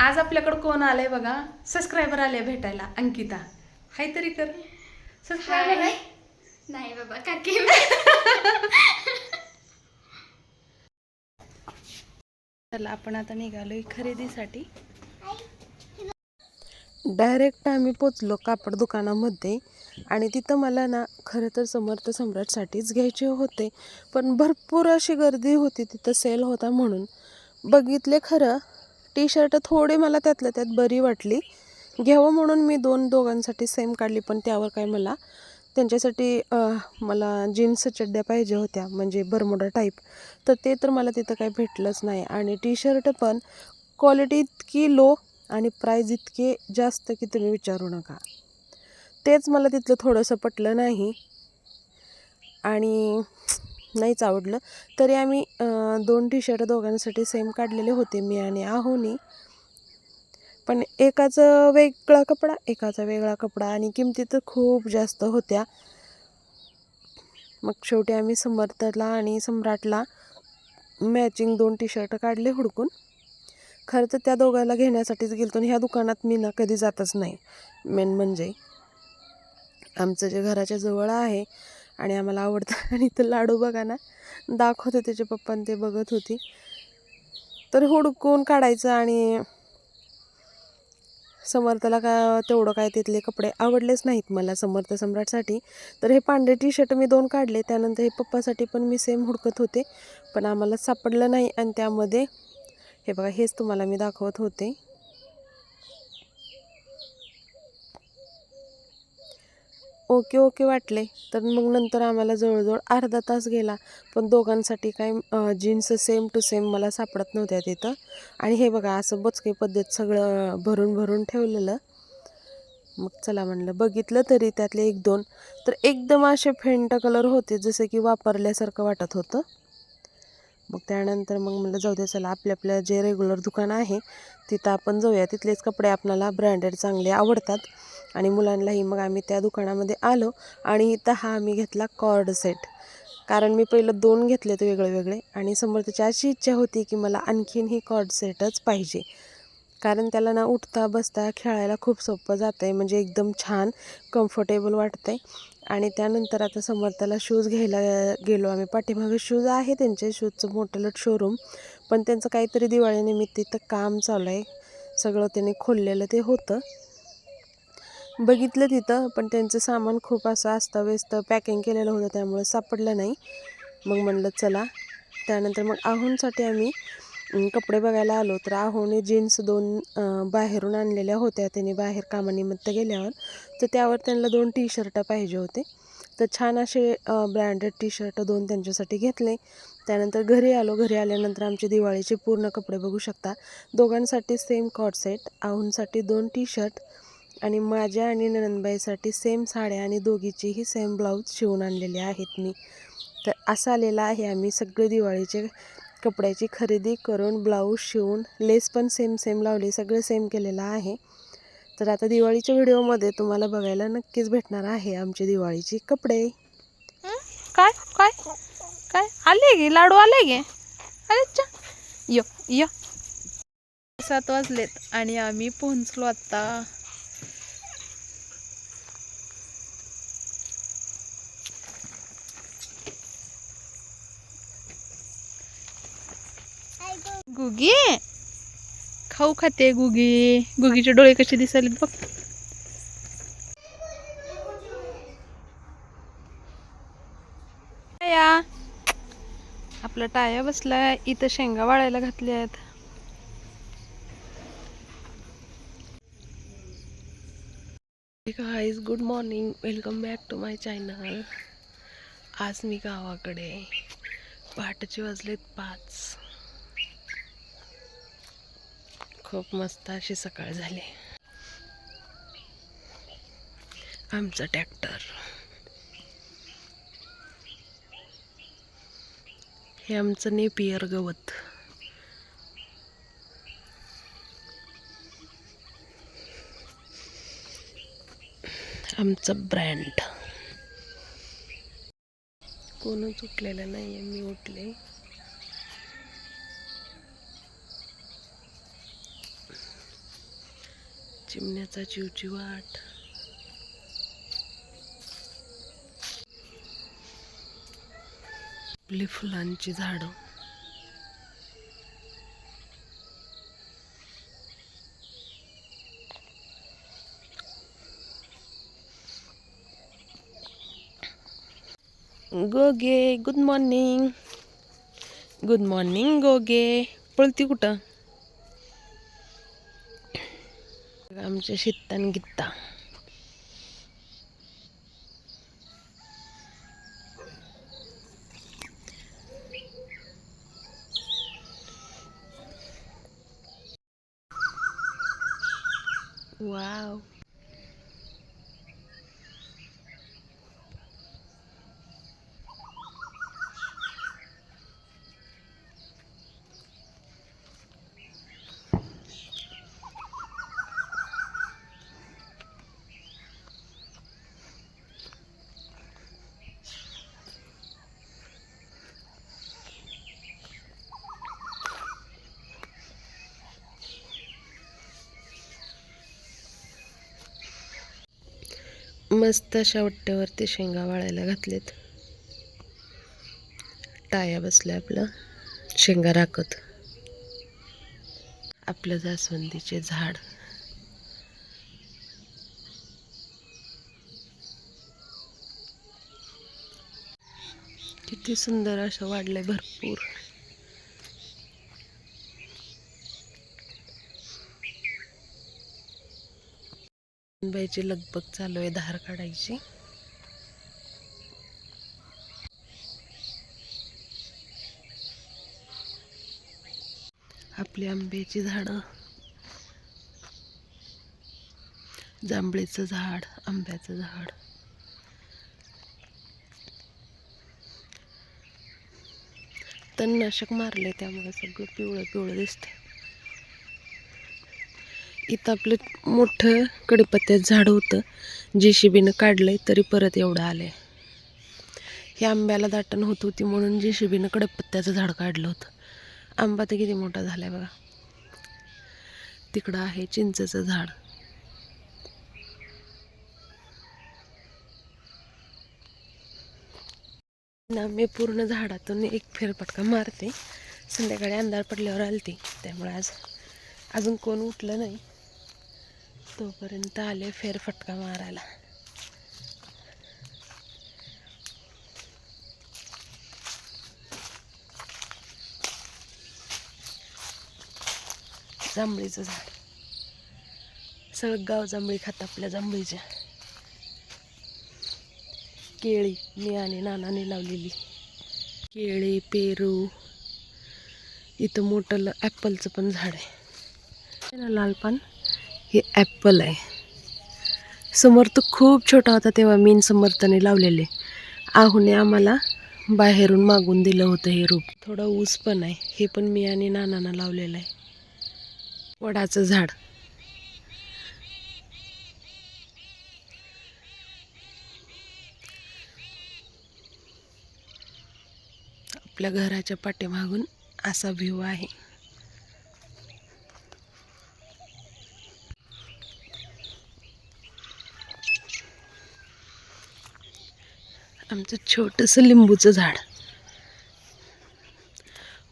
आज आपल्याकडं कोण आलंय बघा? सबस्क्रायबर आले भेटायला. अंकिता. हाय तरी कर. सबस्क्रायबर नाही बाबा काकी. चला आपण आता निघालोय खरेदीसाठी. डायरेक्ट आम्ही पोचलो कापड दुकानामध्ये आणि तिथं मला ना खरं तर समर्थ सम्राटसाठीच घ्यायचे होते पण भरपूर अशी गर्दी होती तिथं सेल होता म्हणून. बघितले खरं टी शर्ट थोडी मला त्यातल्या त्यात बरी वाटली. घ्यावं म्हणून मी दोन दोघांसाठी सेम काढली पण त्यावर काय मला त्यांच्यासाठी मला जीन्स चड्ड्या पाहिजे होत्या म्हणजे बरमोडा टाईप तर ते तर मला तिथं काही भेटलंच नाही. आणि टी शर्ट पण क्वालिटी इतकी लो आणि प्राईज इतके जास्त की तुम्ही विचारू नका. तेच मला तिथलं थोडंसं पटलं नाही. आणि नाहीच आवडलं तरी आम्ही दोन टी शर्ट दोघांसाठी सेम काढलेले होते मी आणि आहोनी. पण एकाचा वेगळा कपडा एकाचा वेगळा कपडा आणि किमती तर खूप जास्त होत्या. मग शेवटी आम्ही समर्थला आणि सम्राटला मॅचिंग दोन टी शर्ट काढले हुडकून. खरं तर त्या दोघांना घेण्यासाठीच गेलतो आणि ह्या दुकानात मी ना कधी जातच नाही. मेन म्हणजे आमचं जे घराच्या जवळ आहे आणि आम्हाला आवडतं. आणि इथं लाडू बघा ना दाखवते त्याचे पप्पा ते बघत होती. तर हुडकून काढायचं आणि समर्थला का तेवढं काय तिथले कपडे आवडलेच नाहीत मला समर्थ सम्राटसाठी. तर हे पांढरे टी शर्ट मी दोन काढले त्यानंतर हे पप्पासाठी पण मी सेम हुडकत होते. पण आम्हाला सापडलं नाही आणि त्यामध्ये हे बघा हेच तुम्हाला मी दाखवत होते. ओके ओके वाटले. तर मग नंतर आम्हाला जवळजवळ अर्धा तास गेला. पण दोघांसाठी काय जीन्स सेम टू सेम मला सापडत नव्हत्या तिथं. आणि हे बघा असं बचके पद्धत सगळं भरून भरून ठेवलेलं. मग चला म्हणलं बघितलं तरी त्यातले एक दोन. तर एकदम असे फेंट कलर होते जसे की वापरल्यासारखं वाटत होतं. मग त्यानंतर मग म्हणलं जाऊ दे चला आपल्या आपल्या जे रेग्युलर दुकान आहे तिथं आपण जाऊया. तिथलेच कपडे आपल्याला ब्रँडेड चांगले आवडतात. आणि मुलांनाही मग आम्ही त्या दुकानामध्ये आलो आणि इथं हा आम्ही घेतला कॉर्ड सेट. कारण मी पहिलं दोन घेतले होते वेगळे वेगळे आणि समोरची अशी इच्छा होती की मला आणखीन ही कॉर्ड सेटच पाहिजे. कारण त्याला ना उठता बसता खेळायला खूप सोपं जातं आहे म्हणजे एकदम छान कम्फर्टेबल वाटतं आहे आणि त्यानंतर आता समर्थाला शूज घ्यायला गेलो. आम्ही पाठीमागे शूज आहे त्यांचे शूजचं मोठं शोरूम पण त्यांचं काहीतरी दिवाळीनिमित्त इथं काम चालू आहे. सगळं त्यांनी खोललेलं ते होतं. बघितलं तिथं पण त्यांचं सामान खूप असं अस्ताव्यस्त पॅकिंग केलेलं होतं त्यामुळे सापडलं नाही. मग म्हणलं चला. त्यानंतर मग आहूनसाठी आम्ही कपडे बघायला आलो. तर आहोने जीन्स दोन बाहेरून आणलेल्या होत्या. त्यांनी बाहेर कामानिमित्त गेल्यावर. तर त्यावर त्यांना दोन टी शर्ट पाहिजे होते. तर छान असे ब्रँडेड टी शर्ट दोन त्यांच्यासाठी घेतले. त्यानंतर घरी आलो. घरी आल्यानंतर आमचे दिवाळीचे पूर्ण कपडे बघू शकता. दोघांसाठी सेम कॉट सेट. आहूनसाठी दोन टी शर्ट आणि माझ्या आणि ननंदबाईसाठी सेम साड्या आणि दोघीचीही सेम ब्लाऊज शिवून आणलेले आहेत मी. तर असं आलेलं आहे आम्ही सगळे दिवाळीचे कपड्याची खरेदी करून ब्लाऊज शिवून लेस पण सेम सेम लावली सगळं सेम केलेलं आहे. तर आता दिवाळीच्या व्हिडिओमध्ये तुम्हाला बघायला नक्कीच भेटणार आहे आमचे दिवाळीचे कपडे. काय काय काय? आले गे लाडू आले गे? अरे यो यो. सात वाजलेत आणि आम्ही पोहोचलो आता. गुगी? खाऊ खाते गुगी. गुगीचे डोळे कसे दिसायलेत बघ. टाया. आपला टाया बसलाय. इथं शेंगा वाळायला घातल्या आहेत. Guys good morning welcome back to my channel आज मी गावाकडे पहाटेचे वाजलेत पाच. खूप मस्त अशी सकाळ झाली. आमचं ट्रॅक्टर. हे आमचं नेपियर गवत. आमचं ब्रँड. कोणच उठलेलं नाही आहे मी उठले. चिमण्याचा चिवचिवाट आपली फुलांची झाडं. गोगे गुड मॉर्निंग गुड मॉर्निंग गोगे. पळती कुठं? आमच्या शेतान गीता वाव मस्त अशा वट्ट्यावरती शेंगा वाळायला घातलेत. टाया बसल्या आपलं शेंगा राखत. आपलं जास्वंदीचे झाड. किती सुंदर असं वाढलंय भरपूर. करायची लगबग चालू आहे धार काढायची. आपली आंब्याची झाडं. जांभळीचं झाड आंब्याचं झाड. तणनाशक मारले त्यामुळे सगळं पिवळं पिवळं दिसते इथं आपलं मोठं कडीपत्त्याचं झाड होतं. जे शिबीनं काढलंय तरी परत एवढं आलंय. हे आंब्याला दाटण होत होती म्हणून जे शिबीनं कडीपत्त्याचं झाड काढलं होतं. आंबा तर किती मोठा झालाय बघा. तिकडं आहे चिंचेचं झाड. ना मी पूर्ण झाडातून एक फेरफटका मारते. संध्याकाळी अंधार पडल्यावर आलती. त्यामुळे आज अजून कोण उठलं नाही. तोपर्यंत आले फेरफटका मारायला. जांभळीचं झाड. सगळं गाव जांभळी खात आपल्या जांभळीच्या केळी मी आणि नानाने लावलेली. केळी पेरू इथं मोठं ॲपलचं पण झाड आहे. हे ना लाल पान हे ॲपल आहे. समर्थ खूप छोटा होता तेव्हा मीन समर्थाने लावलेले. आहुने आम्हाला बाहेरून मागून दिलं होतं हे रूप. थोडं ऊस पण आहे. हे पण मी आणि नानानं लावलेलं आहे. वडाचं झाड. आपल्या घराच्या पाठीमागून असा व्ह्यू आहे. आमचं छोटंसं लिंबूचं झाड.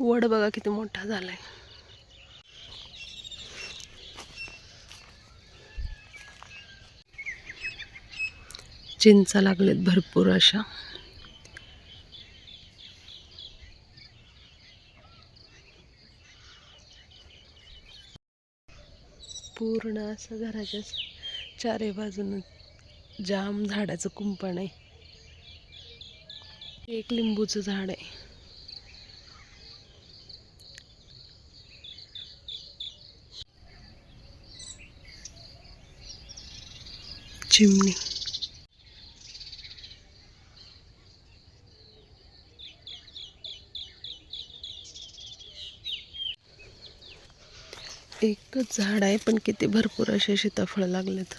वड बघा किती मोठा झालाय. चिंचा लागलेत भरपूर अशा. पूर्ण असं घराच्या चारी बाजून जाम झाडाचं कुंपण आहे. एक लिंबूचं झाड आहे. चिमणी. एकच झाड आहे पण किती भरपूर असे सीताफळ लागलेत.